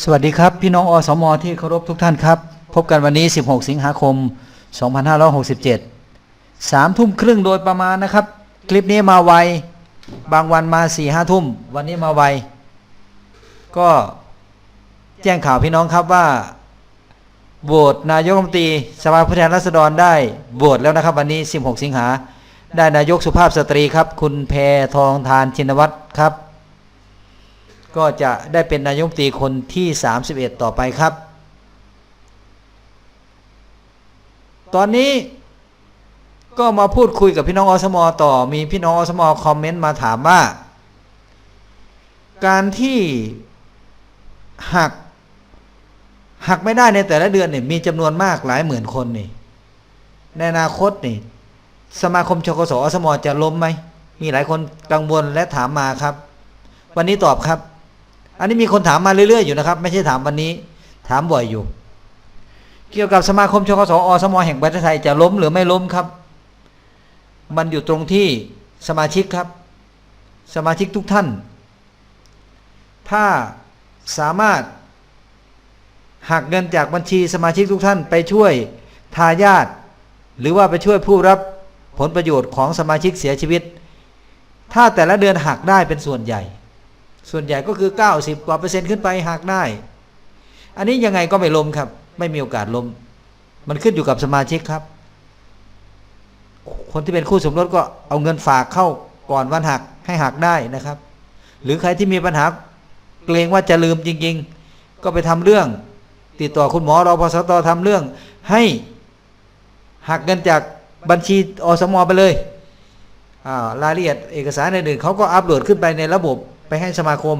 สวัสดีครับพี่น้องอสมอที่เคารพทุกท่านครับ พบกันวันนี้ 16 สิงหาคม 2567 3 ทุ่มครึ่งโดยประมาณนะครับ คลิปนี้มาไว บางวันมา 4 5 ทุ่ม วันนี้มาไว ก็แจ้งข่าวพี่น้องครับว่าโหวตนายกรัฐมนตรีสภาผู้แทนราษฎรได้โหวตแล้วนะครับ วันนี้ 16 สิงหาได้นายกสุภาพสตรีครับ คุณแพทองทานชินวัตรครับ ก็จะได้เป็นนายกรัฐมตรีคนที่ 31 ต่อไปครับ ตอนนี้ก็มาพูดคุยกับพี่น้องอสมต่อมีพี่น้องอสมคอมเมนต์มาถามว่า การที่หักหักไม่ได้ในแต่ละเดือนเนี่ยมีจำนวนมากหลายหมื่นคนนี่ในอนาคตนี่ สมาคมชกสอสมจะล้มไหมมีหลายคนกังวลและถามมาครับ วันนี้ตอบครับ อันนี้มีคนถามมาเรื่อยๆอยู่นะครับ ไม่ใช่ถามวันนี้ ถามบ่อยอยู่ เกี่ยวกับสมาคมชกสอสมแห่งประเทศไทยจะล้มหรือไม่ล้มครับ มันอยู่ตรงที่สมาชิกครับ สมาชิกทุกท่าน ถ้าสามารถหักเงินจากบัญชีสมาชิกทุกท่านไปช่วยทายาทหรือว่าไปช่วยผู้รับผลประโยชน์ของสมาชิกเสียชีวิต ถ้าแต่ละเดือนหักได้เป็นส่วนใหญ่ ส่วนใหญ่ก็คือ 90 กว่าเปอร์เซ็นต์ขึ้นไปหักได้ อันนี้ยังไงก็ไม่ล้มครับ ไม่มีโอกาสล้ม มันขึ้นอยู่กับสมาชิกครับ คนที่เป็นคู่สมรสก็เอาเงินฝากเข้าก่อนวันหักให้หักได้นะครับ หรือใครที่มีปัญหาเกรงว่าจะลืมจริง ๆ ก็ไปทำเรื่อง ติดต่อคุณหมอรอพสตทำเรื่อง ให้หักเงินจากบัญชีอสมอไปเลยอ่ารายละเอียดเอกสารอื่นๆเขาก็อัปโหลดขึ้นไปในระบบ ไปให้สมาคม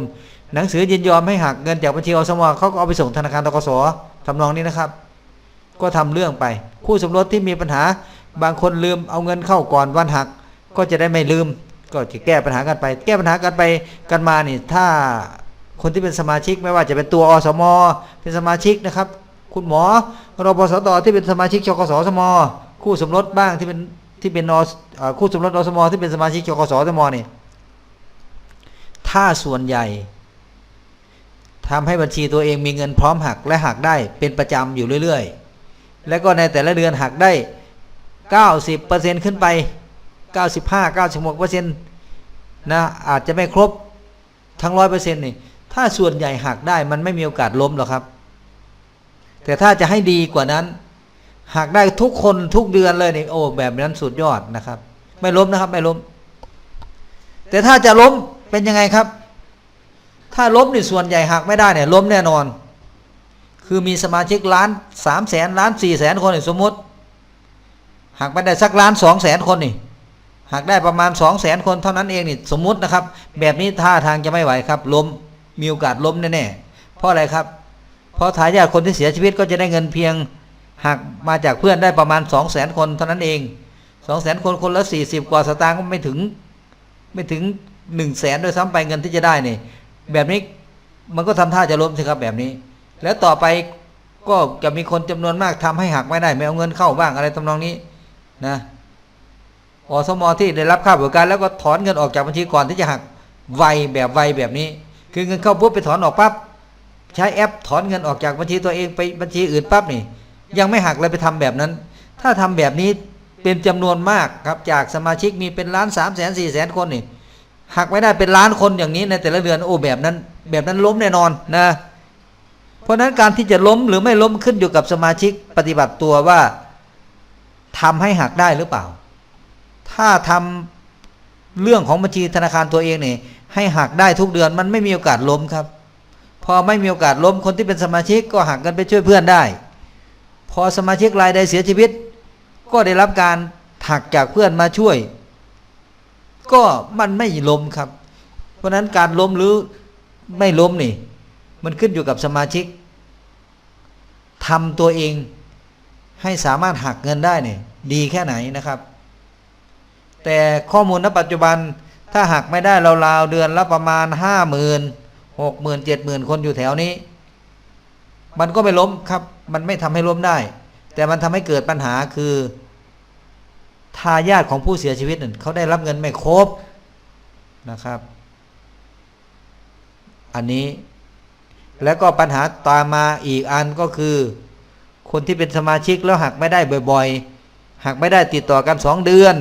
หนังสือยินยอมให้หักเงินจากบัญชีอสมเขาก็เอาไปส่งธนาคารตกสทำนองนี้นะครับ ก็ทำเรื่องไป คู่สมรสที่มีปัญหาบางคนลืมเอาเงินเข้าก่อนวันหัก ก็จะได้ไม่ลืม ก็จะแก้ปัญหากันไป แก้ปัญหากันไปกันมานี่ถ้าคนที่เป็นสมาชิกไม่ว่าจะเป็นตัวอสม เป็นสมาชิกนะครับ คุณหมอรปสตที่เป็นสมาชิกชกสสม คู่สมรสบ้างที่เป็นที่เป็นอคู่สมรสอสมที่เป็นสมาชิกชกสสมเนี่ย ถ้าส่วนใหญ่ทำให้บัญชีตัวเองมีเงินพร้อมหักและหักได้เป็นประจำอยู่เรื่อยๆ แล้วก็ในแต่ละเดือนหักได้ 90%ขึ้นไป 95 96%นะอาจจะไม่ครบทั้ง 100%นี่ถ้าส่วนใหญ่หักได้มันไม่มีโอกาสล้มหรอกครับ แต่ถ้าจะให้ดีกว่านั้นหักได้ทุกคนทุกเดือนเลยนี่โอ้แบบนั้นสุดยอดนะครับ ไม่ล้มนะครับ ไม่ล้ม แต่ถ้าจะล้ม เป็นยังไงครับ ถ้าล้มนี่ส่วนใหญ่หักไม่ได้เนี่ยล้มแน่นอน คือมีสมาชิกล้านสามแสนล้านสี่แสนคนสมมติหักไปได้สักล้านสองแสนคนนี่หักได้ประมาณสองแสนคนเท่านั้นเองนี่สมมุตินะครับ แบบนี้ท่าทางจะไม่ไหวครับ ล้มมีโอกาสล้มแน่ๆเพราะอะไรครับ เพราะทายาทคนที่เสียชีวิตก็จะได้เงินเพียงหักมาจากเพื่อนได้ประมาณสองแสนคนเท่านั้นเองสองแสนคนคนละสี่สิบกว่าสตางค์ก็ไม่ถึง ไม่ถึง หนึ่งแสนโดยซ้ำไปเงินที่จะได้นี่ แบบนี้มันก็ทำท่าจะล้มสิครับแบบนี้ แล้วต่อไปก็จะมีคนจำนวนมากทำให้หักไม่ได้ ไม่เอาเงินเข้าบ้างอะไรทำนองนี้นะอสมที่ได้รับค่าบริการแล้วก็ถอนเงินออกจากบัญชีก่อนที่จะหักไวแบบไวแบบนี้ คือเงินเข้าปุ๊บไปถอนออกปั๊บใช้แอปถอนเงินออกจากบัญชีตัวเองไปบัญชีอื่นปั๊บนี่ ยังไม่หักเลยไปทำแบบนั้น ถ้าทำแบบนี้เป็นจำนวนมากครับจากสมาชิกมีเป็นล้านสามแสนสี่แสนคนนี่ หักไม่ได้เป็นล้านคนอย่างนี้ในแต่ละเดือนโอ้แบบนั้น แบบนั้นล้มแน่นอนนะ เพราะฉะนั้นการที่จะล้มหรือไม่ล้มขึ้นอยู่กับสมาชิกปฏิบัติตัวว่าทำให้หักได้หรือเปล่า ถ้าทำเรื่องของบัญชีธนาคารตัวเองเนี่ยให้หักได้ทุกเดือนมันไม่มีโอกาสล้มครับ พอไม่มีโอกาสล้มคนที่เป็นสมาชิกก็หักกันไปช่วยเพื่อนได้ พอสมาชิกรายใดเสียชีวิต ก็ได้รับการหักจากเพื่อนมาช่วย ก็มันไม่ล้มครับ เพราะนั้นการล้มหรือไม่ล้มนี่ มันขึ้นอยู่กับสมาชิกทำตัวเองให้สามารถหักเงินได้เนี่ยดีแค่ไหนนะครับ แต่ข้อมูลณปัจจุบันถ้าหักไม่ได้ราวๆเดือนละประมาณห้าหมื่นหกหมื่นเจ็ดหมื่นคนอยู่แถวนี้ มันก็ไม่ล้มครับ มันไม่ทำให้ล้มได้ แต่มันทำให้เกิดปัญหาคือ ทายาทของผู้เสียชีวิตนั่นเขาได้รับเงินไม่ครบนะครับ อันนี้แล้วก็ปัญหาตามมาอีกอันก็คือ คนที่เป็นสมาชิกแล้วหักไม่ได้บ่อยๆหักไม่ได้ติดต่อกันสองเดือน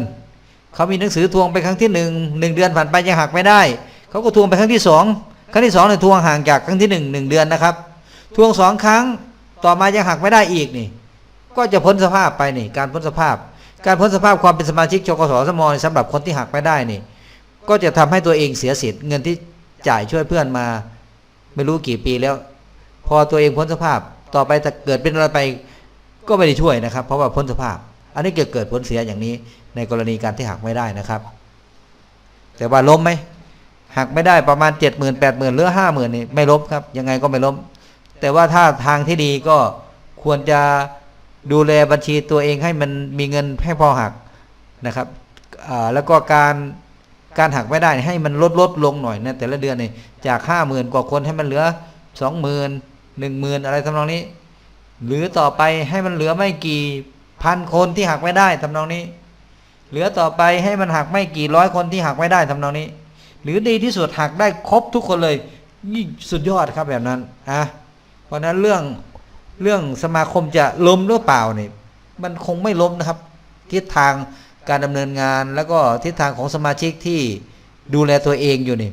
เขามีหนังสือทวงไปครั้งที่หนึ่งหนึ่งเดือนผ่านไปยังหักไม่ได้ เขาก็ทวงไปครั้งที่สองครั้งที่สองเนี่ยทวงห่างจากครั้งที่หนึ่งหนึ่งเดือนนะครับ ทวงสองครั้งต่อมายังหักไม่ได้อีกนี่ ก็จะพ้นสภาพไปนี่ การพ้นสภาพ การพ้นสภาพความเป็นสมาชิกชกสสมสำหรับคนที่หักไม่ได้นี่ ก็จะทำให้ตัวเองเสียสิทธิ์เงินที่จ่ายช่วยเพื่อนมา ไม่รู้กี่ปีแล้ว พอตัวเองพ้นสภาพต่อไปถ้าเกิดเป็นอะไรไปก็ไม่ได้ช่วยนะครับ เพราะว่าพ้นสภาพ อันนี้เกิดเกิดผลเสียอย่างนี้ในกรณีการที่หักไม่ได้นะครับ แต่ว่าล้มไหมหักไม่ได้ประมาณเจ็ดหมื่นแปดหมื่นหรือห้าหมื่นนี่ไม่ล้มครับ ยังไงก็ไม่ล้มแต่ว่าถ้าทางที่ดีก็ควรจะ ดูแลบัญชีตัวเองให้มันมีเงินให้พอหักนะครับแล้วก็การการหักไม่ได้ให้มันลดลดลงหน่อยนะแต่ละเดือนนี่จากห้าหมื่นกว่าคนให้มันเหลือสองหมื่นหนึ่งหมื่นอะไรทำนองนี้ หรือต่อไปให้มันเหลือไม่กี่พันคนที่หักไม่ได้ทำนองนี้ เหลือต่อไปให้มันหักไม่กี่ร้อยคนที่หักไม่ได้ทำนองนี้ หรือดีที่สุดหักได้ครบทุกคนเลยสุดยอดครับแบบนั้นอะเพราะนั้นเรื่อง เรื่องสมาคมจะล้มหรือเปล่าเนี่ยมันคงไม่ล้มนะครับ ทิศทางการดำเนินงาน แล้วก็ทิศทางของสมาชิกที่ดูแลตัวเองอยู่นี่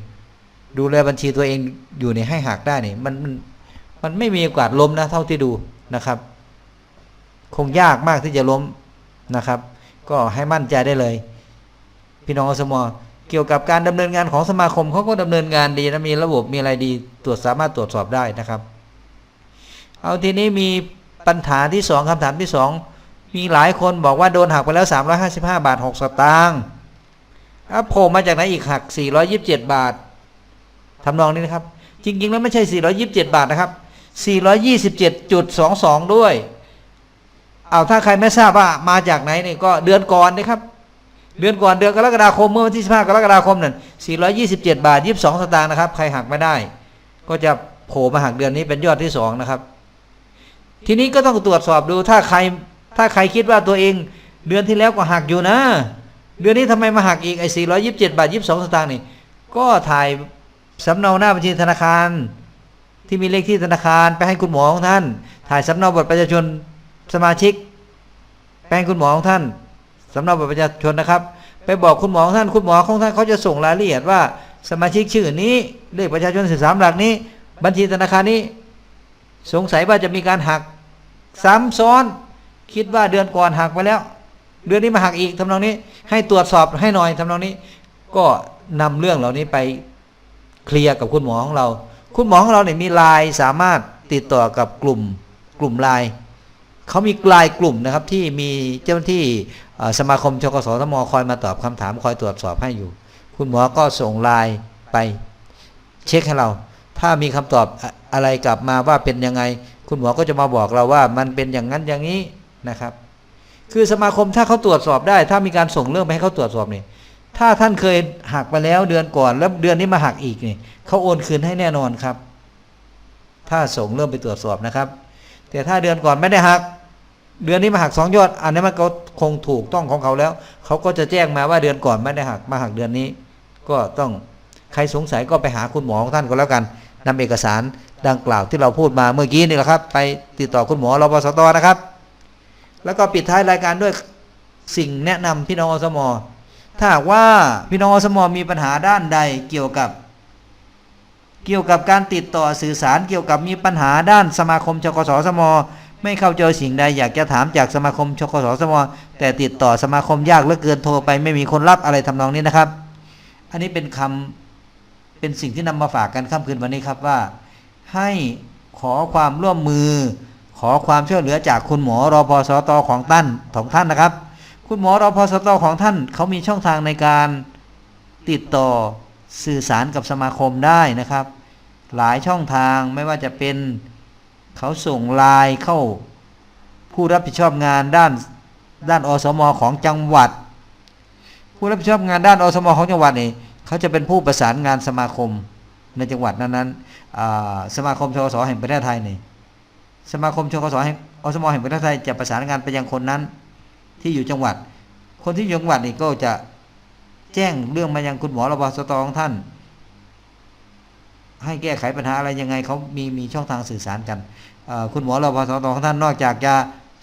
ดูแลบัญชีตัวเองอยู่นี่ให้หักได้นี่มันมันมันไม่มีโอกาสล้มนะเท่าที่ดูนะครับ คงยากมากที่จะล้มนะครับ ก็ให้มั่นใจได้เลย พี่น้องอสมอเกี่ยวกับการดำเนินงานของสมาคมเขาก็ดำเนินงานดีนะมีระบบมีอะไรดีตรวจสามารถตรวจสอบได้นะครับ เอาทีนี้มีปัญหาที่สองคำถามที่สองมีหลายคนบอกว่าโดนหักไปแล้ว 355 บาท 6 สตางค์อะโผล่มาจากไหนอีกหัก 427 บาททำนองนี้นะครับ จริง ๆ แล้วไม่ใช่ 427 บาทนะครับ 427.22 ด้วย เอาถ้าใครไม่ทราบว่ามาจากไหนนี่ก็เดือนก่อนนะครับ เดือนก่อนเดือนกรกฎาคมเมื่อวันที่ 15 กรกฎาคมนั่น 427 บาท 22 สตางค์นะครับ ใครหักไม่ได้ ก็จะโผล่มาหักเดือนนี้เป็นยอดที่สองนะครับ ทีนี้ก็ต้องตรวจสอบดูถ้าใคร ถ้าใครคิดว่าตัวเอง เดือนที่แล้วก็หักอยู่นะ เดือนนี้ทำไมมาหักอีกไอ้427บาท22สตางค์นี่ ก็ถ่ายสำเนาหน้าบัญชีธนาคาร ที่มีเลขที่ธนาคารไปให้คุณหมอของท่าน ถ่ายสำเนาบัตรประชาชนสมาชิกไปให้คุณหมอของท่านสำเนาบัตรประชาชนนะครับ ไปบอกคุณหมอของท่านคุณหมอของท่านเขาจะส่งรายละเอียดว่าสมาชิกชื่อนี้เลขประชาชนสิบสามหลักนี้ บัญชีธนาคารนี้ สงสัยว่าจะมีการหักซ้ำซ้อน คิดว่าเดือนก่อนหักไปแล้ว เดือนนี้มาหักอีกทำนองนี้ ให้ตรวจสอบให้หน่อยทำนองนี้ ก็นำเรื่องเหล่านี้ไปเคลียร์กับคุณหมอของเรา คุณหมอของเราเนี่ยมีไลน์สามารถติดต่อกับกลุ่มกลุ่มไลน์เขามีไลน์กลุ่มนะครับที่มีเจ้าหน้าที่สมาคมชกสทมคอยมาตอบคำถามคอยตรวจสอบให้อยู่ คุณหมอก็ส่งไลน์ไป เช็คให้เรา ถ้ามีคำตอบ อะไรกลับมาว่าเป็นยังไง คุณหมอก็จะมาบอกเราว่า มันเป็นอย่างนั้นอย่างนี้นะครับ คือสมาคมถ้าเขาตรวจสอบได้ ถ้ามีการส่งเรื่องไปให้เขาตรวจสอบนี่ถ้าท่านเคยหักไปแล้วเดือนก่อนแล้วเดือนนี้มาหักอีกนี่เขาโอนคืนให้แน่นอนครับ ถ้าส่งเรื่องไปตรวจสอบนะครับ แต่ถ้าเดือนก่อนไม่ได้หัก เดือนนี้มาหักสองยอด อันนี้มันก็คงถูกต้องของเขาแล้ว เขาก็จะแจ้งมาว่าเดือนก่อนไม่ได้หักมาหักเดือนนี้ ก็ต้องใครสงสัยก็ไปหาคุณหมอของท่านก็แล้วกันนำเอกสาร ดังกล่าวที่เราพูดมาเมื่อกี้นี่แหละครับ ไปติดต่อคุณหมอรปสตนะครับ แล้วก็ปิดท้ายรายการด้วยสิ่งแนะนำพี่น้องอสมถ้าว่าพี่น้องอสมมีปัญหาด้านใดเกี่ยวกับ เกี่ยวกับการติดต่อสื่อสารเกี่ยวกับมีปัญหาด้านสมาคมชกสสมไม่เข้าใจสิ่งใดอยากจะถามจากสมาคมชกสสมแต่ติดต่อสมาคมยากเหลือเกินโทรไปไม่มีคนรับอะไรทำนองนี้นะครับ อันนี้เป็นคำเป็นสิ่งที่นำมาฝากกันค่ำคืนวันนี้ครับว่า ให้ขอความร่วมมือ ขอความช่วยเหลือจากคุณหมอรอพสตของท่านของท่านนะครับ คุณหมอรอพสตของท่านเขามีช่องทางในการติดต่อสื่อสารกับสมาคมได้นะครับ หลายช่องทางไม่ว่าจะเป็นเขาส่งไลน์เข้า ผู้รับผิดชอบงานด้านด้านอสมอของจังหวัด ผู้รับผิดชอบงานด้านอสมอของจังหวัดนี่เขาจะเป็นผู้ประสานงานสมาคม ในจังหวัดนั้นๆสมาคมชกสแห่งประเทศไทยนี่สมาคมชกสแห่งอสมแห่งประเทศไทยจะประสานงานไปยังคนนั้น ที่อยู่จังหวัด คนที่อยู่จังหวัดนี่ก็จะแจ้งเรื่องมายังคุณหมอระบาสตของท่าน ให้แก้ไขปัญหาอะไรยังไงเขามีมีช่องทางสื่อสารกันคุณหมอรพสตของท่านนอกจากจะ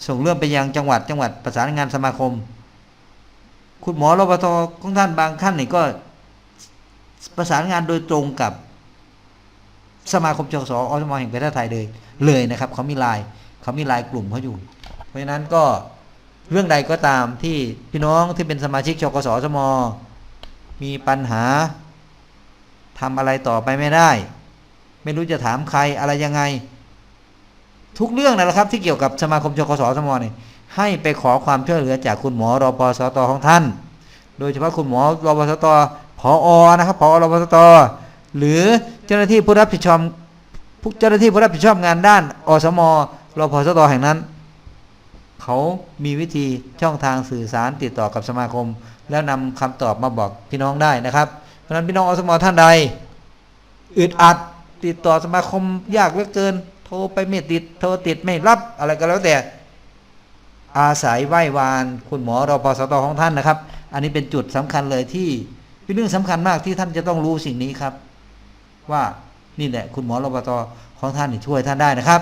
ส่งเรื่องไปยังจังหวัด จังหวัดประสานงานสมาคม คุณหมอรพสของท่านบางท่านนี่ก็ประสานงานโดยตรงกับ สมาคมจกสอสมแห่งประเทศไทยเลยเลยนะครับเขามีไลน์เขามีไลน์กลุ่มเขาอยู่ เพราะฉะนั้นก็เรื่องใดก็ตามที่พี่น้องที่เป็นสมาชิกจกสอสมมีปัญหาทำอะไรต่อไปไม่ได้ ไม่รู้จะถามใครอะไรยังไง ทุกเรื่องนั่นแหละครับ ที่เกี่ยวกับสมาคมจกสสมเนี่ยให้ไปขอความช่วยเหลือจากคุณหมอรอพสตของท่าน โดยเฉพาะคุณหมอรพสตผอนะครับผอรพสต หรือเจ้าหน้าที่ผู้รับผิดชอบผู้เจ้าหน้าที่ผู้รับผิดชอบงานด้านอสมรพสตแห่งนั้น เขามีวิธีช่องทางสื่อสารติดต่อกับสมาคม แล้วนำคำตอบมาบอกพี่น้องได้นะครับ เพราะฉะนั้นพี่น้องอสมท่านใดอึดอัดติดต่อสมาคมยากเหลือเกิน โทรไปไม่ติด โทรติดไม่รับอะไรก็แล้วแต่อาศัยไหว้วาน คุณหมอรอพสตของท่านนะครับ อันนี้เป็นจุดสำคัญเลยที่เป็นเรื่องสำคัญมากที่ท่านจะต้องรู้สิ่งนี้ครับ ว่านี่แหละคุณหมอรปตของท่านช่วยท่านได้นะครับ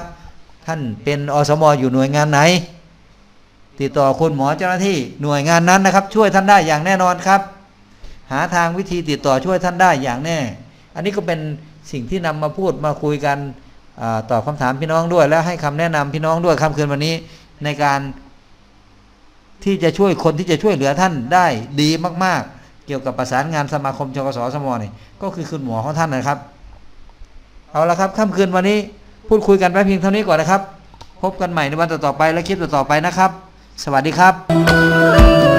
ท่านเป็นอสมอยู่หน่วยงานไหน ติดต่อคุณหมอเจ้าหน้าที่หน่วยงานนั้นนะครับ ช่วยท่านได้อย่างแน่นอนครับ หาทางวิธีติดต่อช่วยท่านได้อย่างแน่ อันนี้ก็เป็นสิ่งที่นำมาพูดมาคุยกันอตอบคำถามพี่น้องด้วย และให้คำแนะนำพี่น้องด้วยค่ำคืนวันนี้ในการที่จะช่วยคนที่จะช่วยเหลือท่านได้ดีมาก ๆ เกี่ยวกับประสานงานสมาคมชกสสมนี่ก็คือคุณหมอของท่านนะครับ เอาละครับค่ำคืนวันนี้พูดคุยกันไปเพียงเท่านี้ก่อนนะครับ พบกันใหม่ในวันต่อๆไปและคลิปต่อๆไปนะครับ สวัสดีครับ